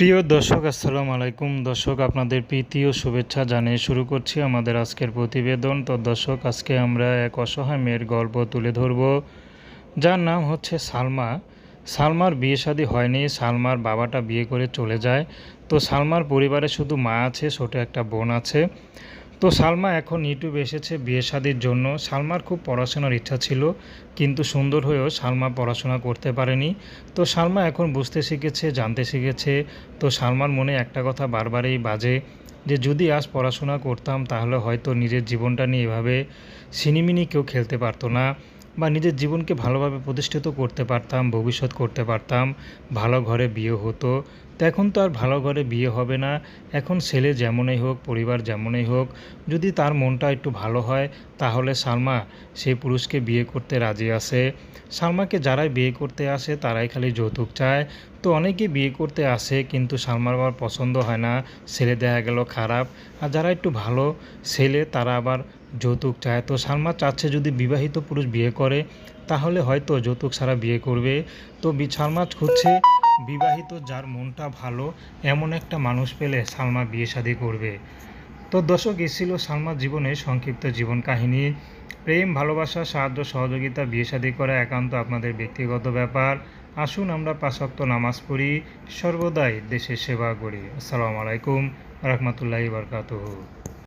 প্রিয় দর্শক, আসসালামু আলাইকুম। দর্শক, আপনাদের প্রীতি ও শুভেচ্ছা জানিয়ে শুরু করছি আমাদের আজকের প্রতিবেদন। তো দর্শক, আজকে আমরা এক অসহায় মেয়ের গল্প তুলে ধরব। যার নাম হচ্ছে সালমা। সালমার বিয়ে শাদী হয়নি, সালমার বাবাটা বিয়ে করে চলে যায়। তো সালমার পরিবারে শুধু মা আছে, ছোটো একটা বোন আছে। তো সালমা এখন ইউটিউবে এসেছে বিয়ে শাদির জন্য। সালমার খুব পড়াশোনার ইচ্ছা ছিল, কিন্তু সুন্দর হয়েও সালমা পড়াশোনা করতে পারেনি। তো সালমা এখন বুঝতে শিখেছে, জানতে শিখেছে। তো সালমার মনে একটা কথা বারবারই বাজে যে, যদি আজ পড়াশোনা করতাম তাহলে হয়তো নিজের জীবনটা নিয়ে এভাবে সিনিমিনি কেউ খেলতে পারতো না। বা নিজের জীবনকে ভালোভাবে প্রতিষ্ঠিত করতে পারতাম, ভবিষ্যৎ করতে পারতাম, ভালো ঘরে বিয়ে হতো। তো এখন তো আর ভালো ঘরে বিয়ে হবে না। এখন ছেলে যেমনই হোক, পরিবার যেমনই হোক, যদি তার মনটা একটু ভালো হয়, তাহলে সালমা সেই পুরুষকে বিয়ে করতে রাজি আছে। সালমাকে যারাই বিয়ে করতে আসে, তারাই খালি যৌতুক চায়। তো অনেকে বিয়ে করতে আসে, কিন্তু সালমার আবার পছন্দ হয় না। ছেলে দেখা গেল খারাপ। আর যারা একটু ভালো ছেলে, তারা আবার যৌতুক চায়। তো সালমা চাচ্ছে যদি বিবাহিত পুরুষ বিয়ে করে, তাহলে হয়তো যৌতুক ছাড়া বিয়ে করবে। তো সালমা খুঁজছে বিবাহিত যার মনটা ভালো, এমন একটা মানুষ পেলে সালমা বিয়ে শাদী করবে। তো দর্শক, এ ছিল সালমার জীবনের সংক্ষিপ্ত জীবন কাহিনী। প্রেম, ভালোবাসা, সাহায্য, সহযোগিতা, বিয়ে শাদী করা একান্ত আপনাদের ব্যক্তিগত ব্যাপার। আসুন আমরা পাঁচক্ত নামাজ পড়ি। সর্বদাই দেশের সেবা করি। আসসালামু আলাইকুম, রহমতুল্লাহি বরকাতুহু।